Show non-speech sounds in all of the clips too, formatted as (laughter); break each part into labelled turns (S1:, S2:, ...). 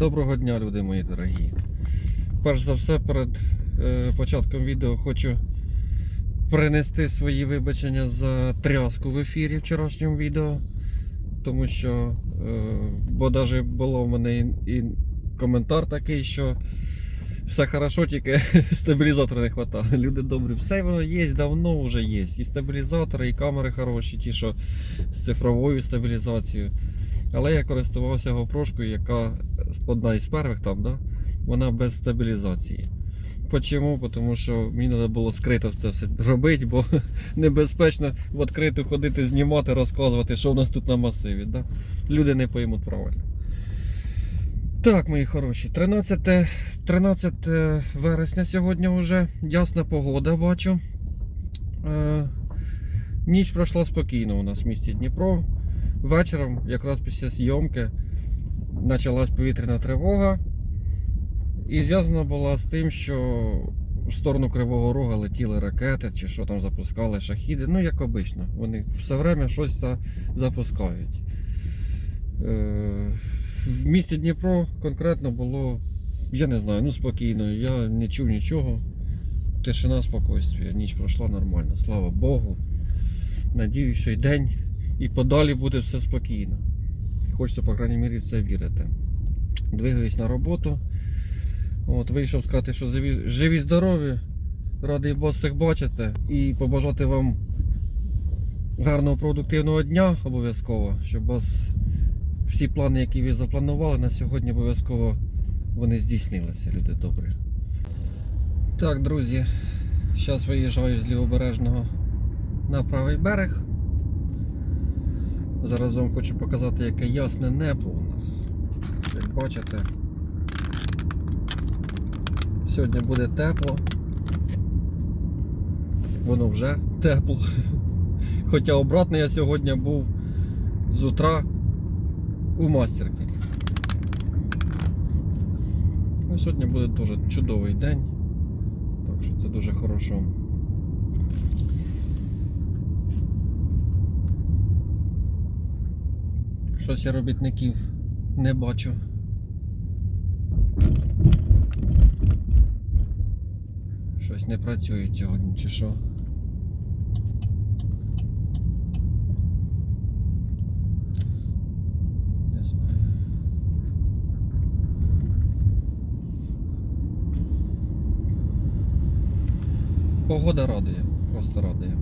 S1: Доброго дня, люди мої дорогі. Перш за все, перед е, початком відео хочу принести свої вибачення за тряску в ефірі вчорашньому відео. Тому що, е, бо навіть було в мене і, і коментар такий, що все хорошо, тільки (laughs) стабілізатора не вистачає. Люди добрі, все воно є, давно вже є. І стабілізатори, і камери хороші, ті, що з цифровою стабілізацією. Але я користувався GoPro, яка одна із перших там, да? вона без стабілізації. Почому? Тому що мені треба було скрито це все робити, бо (laughs) небезпечно в відкриту ходити, знімати, розказувати, що в нас тут на масиві. Да? Люди не поймуть правильно. Так, мої хороші, 13, 13 вересня сьогодні вже ясна погода бачу. Е, ніч пройшла спокійно у нас в місті Дніпро. Вечором, якраз після зйомки, почалась повітряна тривога. І зв'язана була з тим, що в сторону Кривого Рога летіли ракети, чи що там запускали шахіди. Ну, як обично, вони все время щось запускають. Е, В місті Дніпро конкретно було, я не знаю, ну спокійно, я не чув нічого. Тишина, спокійствие, ніч пройшла нормально, слава Богу. Надіюсь, що й день і подалі буде все спокійно. Хочеться, по крайній мірі, в це вірити. Двигаюсь на роботу. От, вийшов сказати, що живі, живі здорові. Радий вас всіх бачити і побажати вам гарного продуктивного дня обов'язково, щоб вас всі плани, які ви запланували на сьогодні, обов'язково вони здійснилися, люди добрі. Так, друзі, зараз виїжджаю з лівобережного на правий берег. Зараз вам хочу показати, яке ясне небо у нас. Як бачите, сьогодні буде тепло. Воно вже тепло. Хоча обратно я сьогодні був з утра у мастерки. Ну, сьогодні буде дуже чудовий день. Так що це дуже хорошо. Щось робітників не бачу. Щось не працюють сьогодні, чи що. Не знаю. Погода радує, просто радує.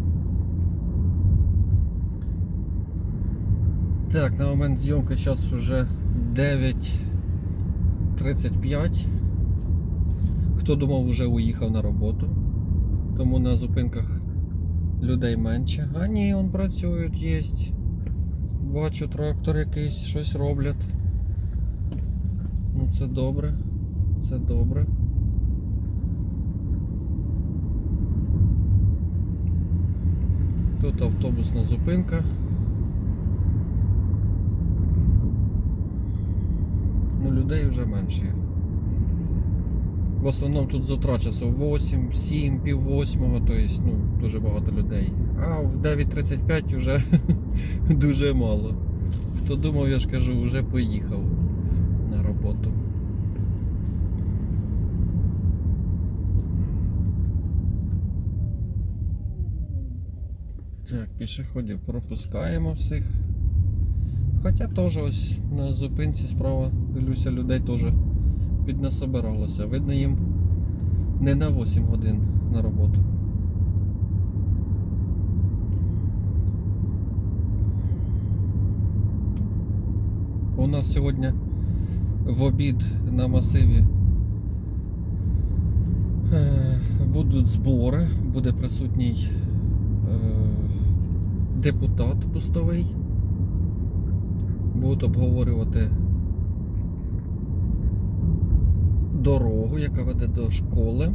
S1: Так, на момент зйомки зараз вже 9.35. Хто думав, вже уїхав на роботу. Тому на зупинках людей менше. А ні, он працюють, є. Бачу трактор якийсь, щось роблять. Ну це добре. Це добре. Тут автобусна зупинка. Ну, людей вже менше. В основному тут з утра часу 8, 7, пів восьмого, тобто ну, дуже багато людей. А в 9.35 вже (laughs) дуже мало. Хто думав, я ж кажу, вже поїхав на роботу. Так, пішоходів пропускаємо всіх. Хоча теж ось на зупинці справа, дивлюся, людей теж піднасобиралося. Видно їм не на 8 годин на роботу. У нас сьогодні в обід на масиві е, будуть збори, буде присутній е, депутат пустовий. Будуть обговорювати дорогу, яка веде до школи.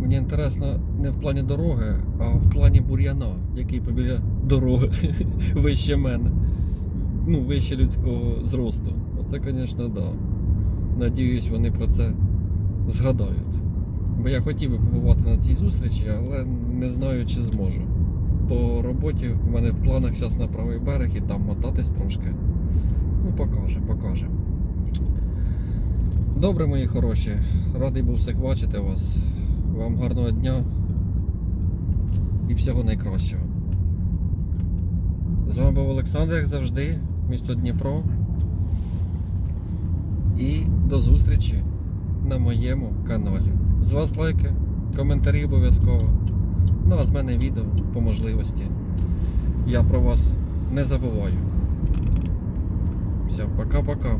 S1: Мені інтересно не в плані дороги, а в плані бур'яна, який побіля дороги (laughs) вище мене. Ну, вище людського зросту. Оце, звісно. Да. Надіюсь, вони про це згадають. Бо я хотів би побувати на цій зустрічі, але не знаю, чи зможу. По роботі в мене в планах зараз на правий берег і там мотатись трошки. Ну, покаже, покаже. Добре, мої хороші. Радий був всіх бачити вас. Вам гарного дня і всього найкращого. З вами був Олександр, як завжди, місто Дніпро. І до зустрічі на моєму каналі. З вас лайки, коментарі обов'язково. Ну а з мене відео по можливості. Я про вас не забуваю. Все, пока-пока.